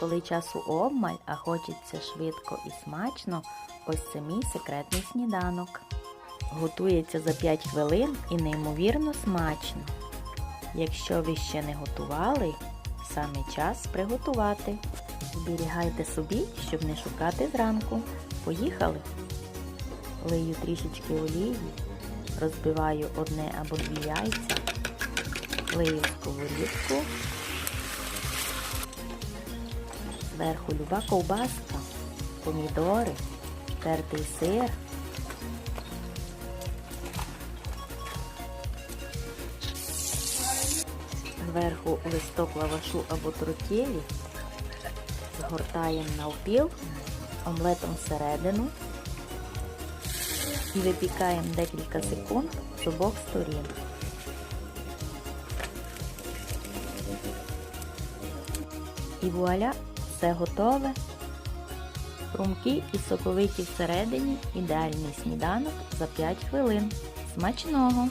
Коли часу обмаль, а хочеться швидко і смачно, ось це мій секретний сніданок. Готується за 5 хвилин і неймовірно смачно. Якщо ви ще не готували, саме час приготувати. Зберігайте собі, щоб не шукати зранку. Поїхали! Лию трішечки олії, розбиваю одне або дві яйця, лию сковорідку, зверху люба ковбаска, помідори, тертий сир. Зверху листок лавашу або тротєлі, згортаємо навпіл, омлетом всередину і випікаємо декілька секунд з обох сторін. І вуаля, все готове. Хрумкі і соковиті всередині ідеальний сніданок за 5 хвилин. Смачного!